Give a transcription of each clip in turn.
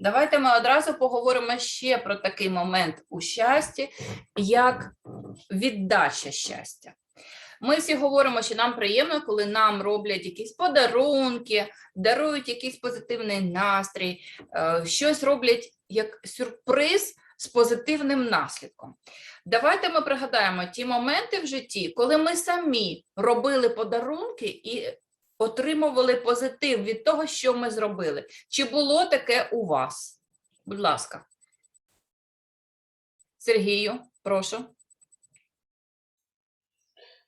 Давайте ми одразу поговоримо ще про такий момент у щасті, як віддача щастя. Ми всі говоримо, що нам приємно, коли нам роблять якісь подарунки, дарують якийсь позитивний настрій, е, щось роблять як сюрприз з позитивним наслідком. Давайте ми пригадаємо ті моменти в житті, коли ми самі робили подарунки і отримували позитив від того, що ми зробили. Чи було таке у вас? Будь ласка. Сергію, прошу.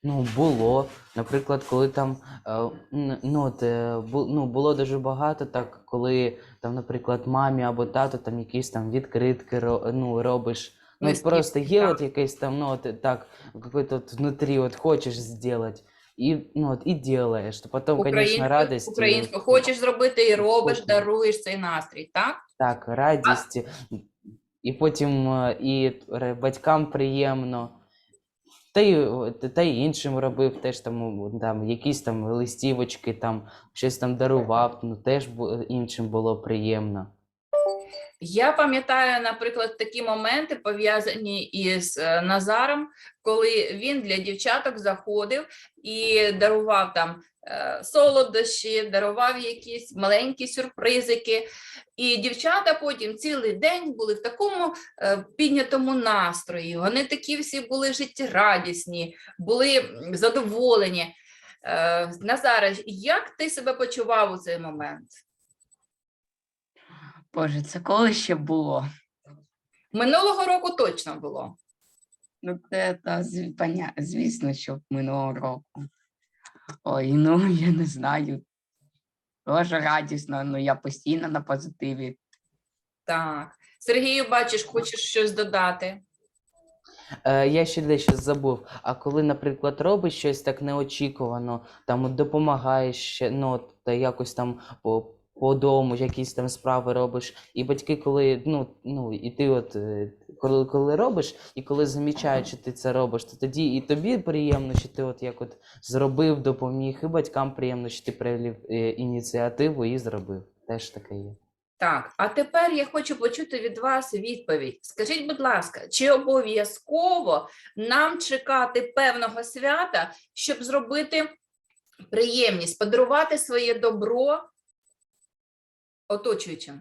Ну, було. Наприклад, коли там е, ну, от, е, бу- ну, було дуже багато, так, коли там, наприклад, мамі або тату там якісь там відкритки ро- ну, робиш. Ну, от Листівки, просто є так. от якесь там, ну, от, так, от внутрі от хочеш зробити, і, ну, от, і делаєш. То потім, звісно, радість. українською. Хочеш зробити і робиш, Потім. даруєш цей настрій, так? Так, радість. І потім і батькам приємно. Та й, та й іншим робив теж там, там якісь там листівочки, там щось там дарував, ну теж іншим було приємно. Я пам'ятаю, наприклад, такі моменти пов'язані із е, Назаром, коли він для дівчаток заходив і дарував там е, солодощі, дарував якісь маленькі сюрпризики. І дівчата потім цілий день були в такому е, піднятому настрої. Вони такі всі були життєрадісні, були задоволені. Назаре, як ти себе почував у цей момент? Боже, це коли ще було? Минулого року точно було. Ну, це та, зв- поня- звісно, що минулого року. Ой, ну я не знаю. Дуже радісно, ну я постійно на позитиві. Так. Сергію, бачиш, хочеш щось додати? Е, я ще дещо забув. А коли, наприклад, робиш щось так неочікувано, там от допомагаєш ще, ну, от, та якось там по, по дому, якісь там справи робиш. І батьки, коли, ну, ну, і ти от, е, коли, коли робиш, і коли замічають, що ти це робиш, то тоді і тобі приємно, що ти от як от зробив, допоміг, і батькам приємно, що ти проявив е, ініціативу і зробив. Теж таке є. Так, а тепер я хочу почути від вас відповідь. Скажіть, будь ласка, чи обов'язково нам чекати певного свята, щоб зробити приємність, подарувати своє добро оточуючим?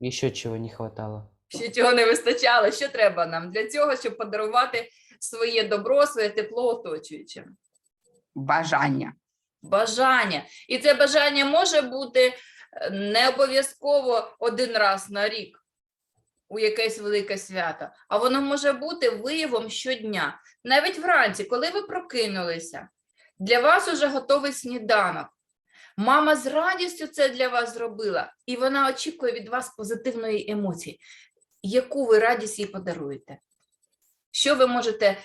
І що чого не хватало. Що цього не вистачало? Що треба нам для цього, щоб подарувати своє добро, своє тепло оточуючим? Бажання. бажання. І це бажання може бути е, не обов'язково один раз на рік у якесь велике свято, а воно може бути виявом щодня. Навіть вранці, коли ви прокинулися, для вас уже готовий сніданок. Мама з радістю це для вас зробила, і вона очікує від вас позитивної емоції. Яку ви радість їй подаруєте? Що ви можете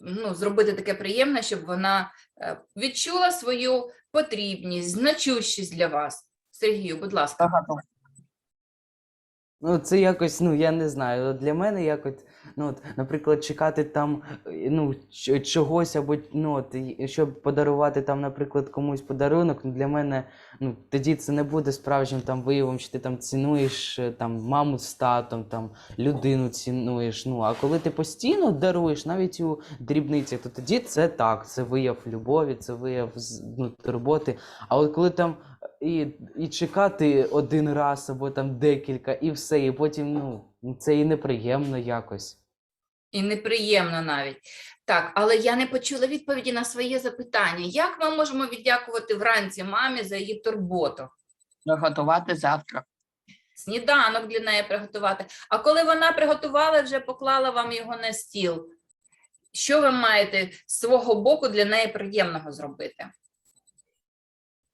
ну, зробити таке приємне, щоб вона е, відчула свою потрібність, значущість для вас. Сергію, будь ласка. Ну, це якось, ну я не знаю. Для мене якось, ну, от, наприклад, чекати там е, ну, чогось, або ну, от, щоб подарувати там, наприклад, комусь подарунок, ну, для мене ну, тоді це не буде справжнім там виявом, що ти там цінуєш е, там, маму з татом, там, людину цінуєш. Ну, а коли ти постійно даруєш, навіть у дрібницях, то тоді це так, це вияв любові, це вияв з- ну, турботи. А от коли там і, і чекати один раз або там декілька, і все, і потім, ну, це і неприємно якось. І неприємно навіть. Так, але я не почула відповіді на своє запитання. Як ми можемо віддякувати вранці мамі за її турботу? Готувати завтра. Сніданок для неї приготувати. А коли вона приготувала, вже поклала вам його на стіл. Що ви маєте з свого боку для неї приємного зробити?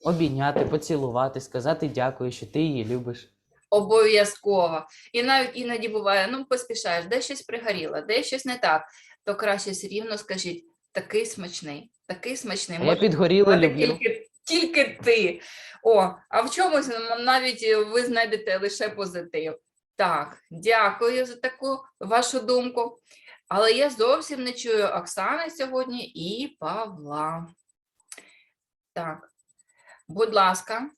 Обійняти, поцілувати, сказати дякую, що ти її любиш. Обов'язково. І навіть іноді буває, ну поспішаєш, де щось пригоріло, де щось не так, то краще все рівно скажіть, такий смачний, такий смачний. Я бувати люблю. Тільки, тільки ти. О, а в чомусь навіть е, ви знайдете лише позитив. Так, дякую за таку вашу думку. Але я зовсім не чую Оксани сьогодні і Павла. Так, будь ласка.